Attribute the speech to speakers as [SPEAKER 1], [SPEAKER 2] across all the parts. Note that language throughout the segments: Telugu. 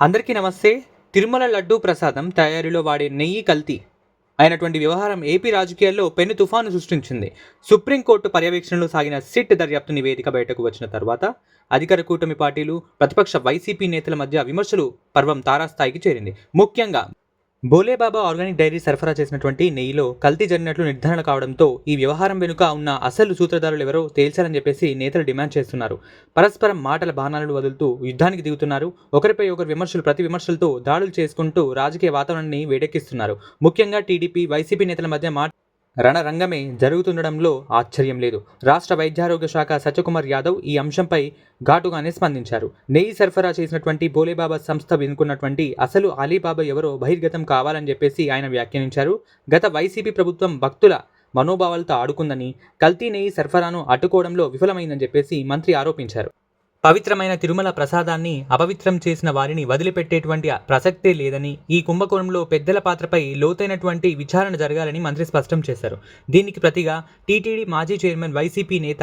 [SPEAKER 1] అందరికీ నమస్తే. తిరుమల లడ్డూ ప్రసాదం తయారీలో వాడే నెయ్యి కల్తీ అయినటువంటి వ్యవహారం ఏపీ రాజకీయాల్లో పెను తుఫాను సృష్టించింది. సుప్రీంకోర్టు పర్యవేక్షణలో సాగిన సిట్ దర్యాప్తు నివేదిక బయటకు వచ్చిన తర్వాత అధికార కూటమి పార్టీలు ప్రతిపక్ష వైసీపీ నేతల మధ్య విమర్శలు పర్వం తారాస్థాయికి చేరింది. ముఖ్యంగా బోలేబాబా ఆర్గానిక్ డైరీ సరఫరా చేసినటువంటి నెయ్యిలో కల్తీ జరిగినట్లు నిర్ధారణ కావడంతో ఈ వ్యవహారం వెనుక ఉన్న అసలు సూత్రధారులు ఎవరో తేల్చాలని చెప్పేసి నేతలు డిమాండ్ చేస్తున్నారు. పరస్పరం మాటల బాణాలను వదులుతూ యుద్ధానికి దిగుతున్నారు. ఒకరిపై ఒకరు విమర్శలు ప్రతి విమర్శలతో దాడులు చేసుకుంటూ రాజకీయ వాతావరణాన్ని వేడెక్కిస్తున్నారు. ముఖ్యంగా టీడీపీ వైసీపీ నేతల మధ్య మాట రణరంగమే జరుగుతుండడంలో ఆశ్చర్యం లేదు. రాష్ట్ర వైద్యారోగ్య శాఖ సత్యకుమార్ యాదవ్ ఈ అంశంపై ఘాటుగానే స్పందించారు. నెయ్యి సరఫరా చేసినటువంటి బోలేబాబా సంస్థ వెనుకున్నటువంటి అసలు అలీబాబా ఎవరో బహిర్గతం కావాలని చెప్పేసి ఆయన వ్యాఖ్యానించారు. గత వైసీపీ ప్రభుత్వం భక్తుల మనోభావాలతో ఆడుకుందని కల్తీ నెయ్యి సరఫరాను అడ్డుకోవడంలో విఫలమైందని చెప్పేసి మంత్రి ఆరోపించారు. పవిత్రమైన తిరుమల ప్రసాదాన్ని అపవిత్రం చేసిన వారిని వదిలిపెట్టేటువంటి ప్రసక్తే లేదని ఈ కుంభకోణంలో పెద్దల పాత్రపై లోతైనటువంటి విచారణ జరగాలని మంత్రి స్పష్టం చేశారు. దీనికి ప్రతిగా టీటీడీ మాజీ చైర్మన్ వైసీపీ నేత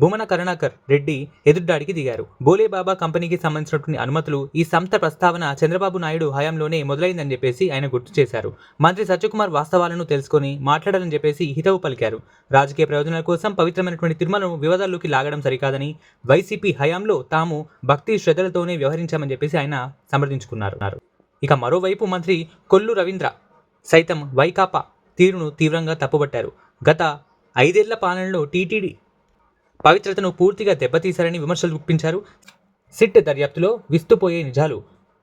[SPEAKER 1] భూమన కరుణాకర్ రెడ్డి ఎదురుదాడికి దిగారు. బోలేబాబా కంపెనీకి సంబంధించినటువంటి అనుమతులు ఈ సంస్థ ప్రస్తావన చంద్రబాబు నాయుడు హయాంలోనే మొదలైందని చెప్పేసి ఆయన గుర్తు చేశారు. మంత్రి సత్యకుమార్ వాస్తవాలను తెలుసుకొని మాట్లాడాలని చెప్పేసి హితవు పలికారు. రాజకీయ ప్రయోజనాల కోసం పవిత్రమైనటువంటి తిరుమలను వివాదాల్లోకి లాగడం సరికాదని వైసీపీ హయాంలో తాము భక్తి శ్రద్ధలతోనే వ్యవహరించామని చెప్పేసి ఆయన సమర్థించుకున్నారు. ఇక మరోవైపు మంత్రి కొల్లు రవీంద్ర సైతం వైకాపా తీరును తీవ్రంగా తప్పుబట్టారు గత ఐదేళ్ళ పాలనలో టీటీడీ పవిత్రతను పూర్తిగా దెబ్బతీశారని విమర్శలు గుప్పించారు. సిట్ దర్యాప్తులో విస్తుపోయే నిజాలు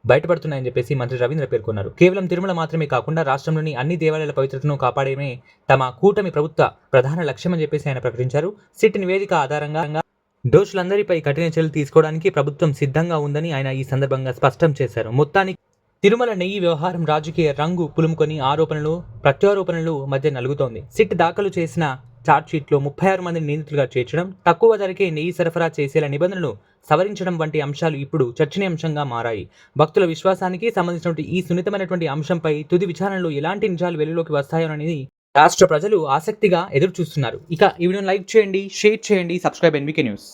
[SPEAKER 1] బయటపడుతున్నాయని చెప్పేసి మంత్రి రవీంద్ర పేర్కొన్నారు. కేవలం తిరుమల మాత్రమే కాకుండా రాష్ట్రంలోని అన్ని దేవాలయాల పవిత్రతను కాపాడమే తమ కూటమి ప్రభుత్వ ప్రధాన లక్ష్యమని చెప్పేసి ఆయన ప్రకటించారు. సిట్ నివేదిక ఆధారంగా దోషులందరిపై కఠిన చర్యలు తీసుకోవడానికి ప్రభుత్వం సిద్ధంగా ఉందని ఆయన ఈ సందర్భంగా స్పష్టం చేశారు. మొత్తానికి తిరుమల నెయ్యి వ్యవహారం రాజకీయ రంగు పులుముకొని ఆరోపణలు ప్రత్యారోపణలు మధ్య నలుగుతోంది. సిట్ దాఖలు చేసిన ఛార్జ్షీట్లో ముప్పై ఆరు మందిని నిందితులుగా చేర్చడం తక్కువ ధరకే నెయ్యి సరఫరా చేసేలా నిబంధనలు సవరించడం వంటి అంశాలు ఇప్పుడు చర్చనీయాంశంగా మారాయి. భక్తుల విశ్వాసానికి సంబంధించినటువంటి ఈ సున్నితమైనటువంటి అంశంపై తుది విచారణలో ఎలాంటి నిజాలు వెలుగులోకి వస్తాయోననేది రాష్ట్ర ప్రజలు ఆసక్తిగా ఎదురు చూస్తున్నారు ఇక ఈ వీడియోని లైక్ చేయండి షేర్ చేయండి సబ్స్క్రైబ్ ఎన్వికే న్యూస్.